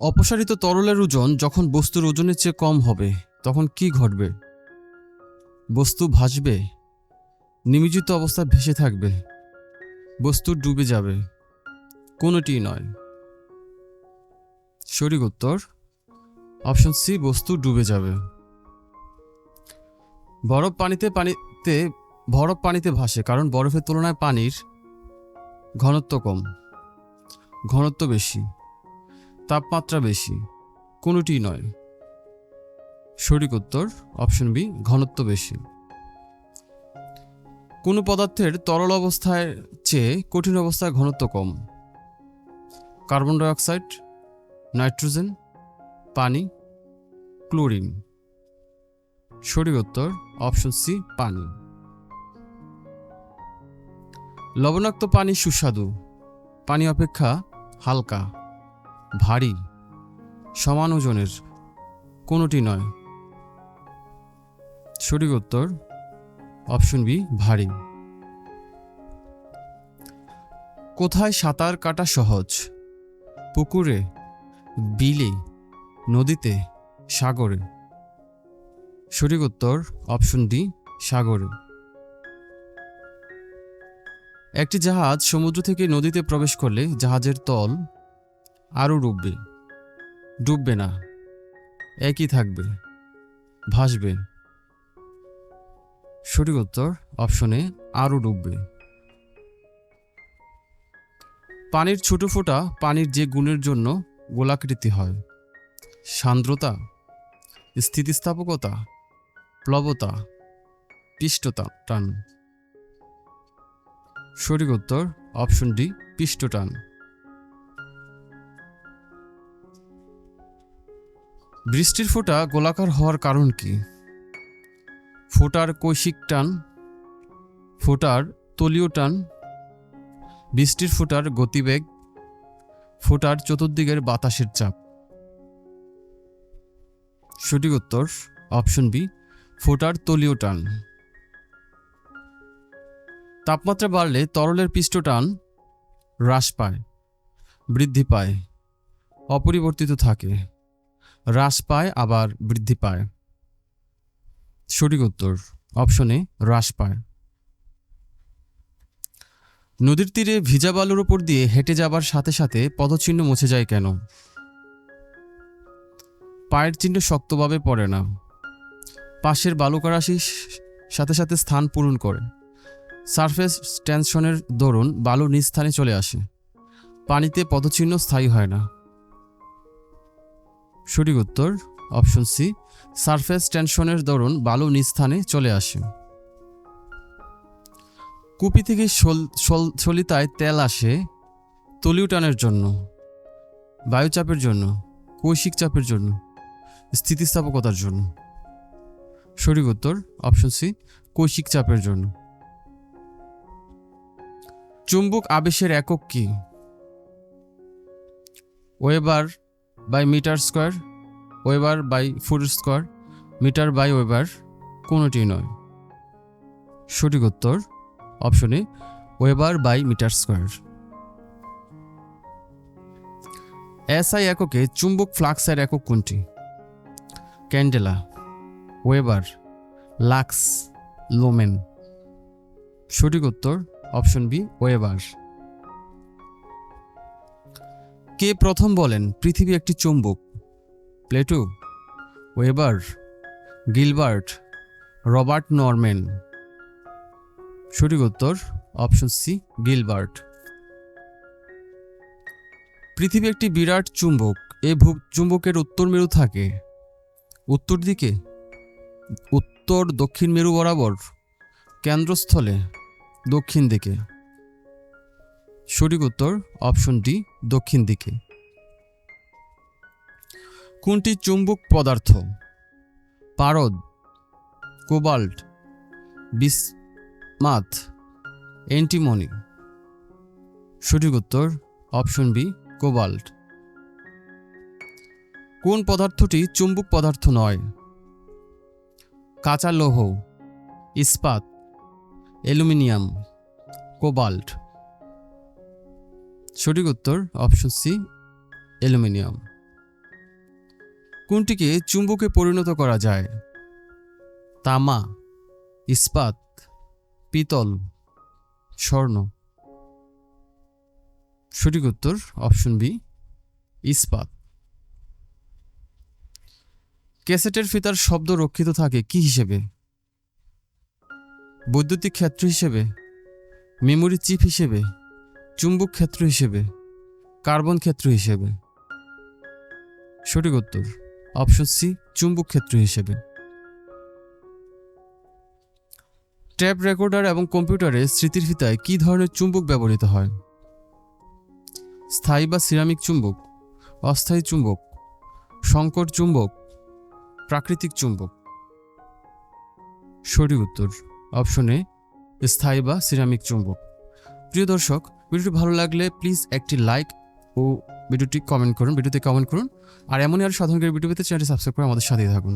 অপসারিত তরলের ওজন যখন বস্তুর ওজনের চেয়ে কম হবে, তখন কি ঘটবে? বস্তু ভাসবে, নিমজ্জিত অবস্থা ভেসে থাকবে, বস্তু ডুবে যাবে কোনোটি নয়। সঠিক উত্তর, অপশন সি, বস্তু ডুবে যাবে। বরফ পানিতে পানিতে, বরফ পানিতে ভাসে, কারণ বরফের তুলনায় পানির ঘনত্ব কম, ঘনত্ব বেশি। তাপমাত্রা বেশি কোনোটি নয়। সঠিক উত্তর অপশন বি, ঘনত্ব বেশি। কোনো পদার্থের তরল অবস্থায় চেয়ে কঠিন অবস্থায় ঘনত্ব কম। কার্বন ডাইঅক্সাইড, নাইট্রোজেন, পানি, ক্লোরিন। সঠিক উত্তর অপশন সি, পানি। লবণাক্ত পানি সুস্বাদু। পানি অপেক্ষা হালকা। ভারী, সমান ওজনের, কোনোটি নয়। সঠিক উত্তর, অপশন বি, ভারী। কোথায় সাঁতার কাটা সহজ? পুকুরে, বিলে, নদীতে, সাগরে? সঠিক উত্তর, অপশন ডি, সাগরে। একটি জাহাজ সমুদ্র থেকে নদীতে প্রবেশ করলে জাহাজের তল আরও ডুববে। ডুববে না। একই থাকবে। ভাসবে। সঠিক উত্তর অপশনে আরও ডুববে। পানির ছোট ফোঁটা পানির যে গুণের জন্য গোলাকৃতি হয়। সান্দ্রতা, স্থিতিস্থাপকতা, প্লবতা পৃষ্ঠতা টান। সঠিক উত্তর অপশন ডি পৃষ্ঠটান বৃষ্টির ফোঁটা গোলাকার হওয়ার কারণ কি? ফোঁটার কৈশিক টান, ফোঁটার তলীয় টান, বৃষ্টির ফোঁটার গতিবেগ, ফোঁটার চতুর্দিকের বাতাসের চাপ। সঠিক উত্তর, অপশন বি, ফোঁটার তলীয় টান। তাপমাত্রা বাড়লে তরলের পৃষ্ঠটান হ্রাস পায়, বৃদ্ধি পায়, অপরিবর্তিত থাকে। হ্রাস পায়, আবার বৃদ্ধি পায়। সঠিক উত্তর অপশনে হ্রাস পায়। নদীর তীরে ভিজা বালুর উপর দিয়ে হেঁটে যাবার সাথে সাথে পদচিহ্ন মুছে যায় কেন? পায়ের চিহ্ন শক্তভাবে পড়ে না। পাশের বালুকারাশি সাথে সাথে স্থান পূরণ করে। সারফেস টেনশনের দরুন বালু নিজ স্থানে চলে আসে। পানিতে পদচিহ্ন স্থায়ী হয় না। সঠিক উত্তর অপশন সি সারফেস টেনশনের দরুন বালু নিজ স্থানে চলে আসে। কুপি থেকে সল- সল- সলিতায় তেল আসে তলিউ টানের জন্য, বায়ুচাপের জন্য, কৈশিক চাপের জন্য, স্থিতিস্থাপকতার জন্য। সঠিক উত্তর অপশন সি কৈশিক চাপের জন্য। চুম্বক আবেশের একক কি? Weber by metre square weber by foot square metre by weber কোনোটি নয়। সঠিক উত্তর অপশনে weber by metre square SI এককে চুম্বক ফ্লাক্সের একক কোনটি? ক্যান্ডেলা ওয়েবার লাক্স লোমেন সঠিক উত্তর অপশন বি ওয়েবার কে প্রথম বলেন, পৃথিবী একটি চুম্বক? Plato, Weber, Gilbert, Robert Norman. সঠিক উত্তর, অপশন সি, গিলবার্ট। পৃথিবী একটি বিরাট চুম্বক, এ চুম্বকের উত্তর মেরু থাকে। উত্তর দিকে, উত্তর দক্ষিণ মেরু বরাবর, কেন্দ্রস্থলে, দক্ষিণ দিকে। সঠিক উত্তর অপশন ডি, দক্ষিণ দিকে। কোনটি চুম্বক পদার্থ? পারদ, কোবাল্ট বিসমাথ এন্টিমনি। সঠিক উত্তর অপশন বি, কোবাল্ট। কোন পদার্থটি চুম্বক পদার্থ নয়? কাঁচা লৌহ, ইস্পাত, অ্যালুমিনিয়াম, কোবাল্ট। সঠিক উত্তর অপশন সি অ্যালুমিনিয়াম। কোনটিকে চুম্বকে পরিণত করা যায়? তামা, ইস্পাত, পিতল, স্বর্ণ। সঠিক উত্তর অপশন বি ইস্পাত। ক্যাসেটের ফিতার শব্দ রক্ষিত থাকে কি হিসেবে? বৈদ্যুতিক ক্ষেত্র হিসেবে? মেমোরি চিপ হিসেবে? চুম্বক ক্ষেত্র হিসেবে, কার্বন ক্ষেত্র হিসেবে। সঠিক উত্তর, অপশন সি, চুম্বক ক্ষেত্র হিসেবে। ট্যাপ রেকর্ডার এবং কম্পিউটারে স্মৃতির ফিতায় কী ধরনের চুম্বক ব্যবহৃত হয়? স্থায়ী বা সিরামিক চুম্বক, অস্থায়ী চুম্বক সংকর চুম্বক, প্রাকৃতিক চুম্বক। সঠিক উত্তর, অপশনে স্থায়ী বা সিরামিক চুম্বক। প্রিয় দর্শক ভিডিওটি ভালো লাগলে প্লিজ একটি লাইক ও ভিডিওটি কমেন্ট করুন, ভিডিওতে কমেন্ট করুন। আর এমনই আর সাধারণ ভিডিও পেতে চ্যানেলটি সাবস্ক্রাইব করে আমাদের সাথেই থাকুন।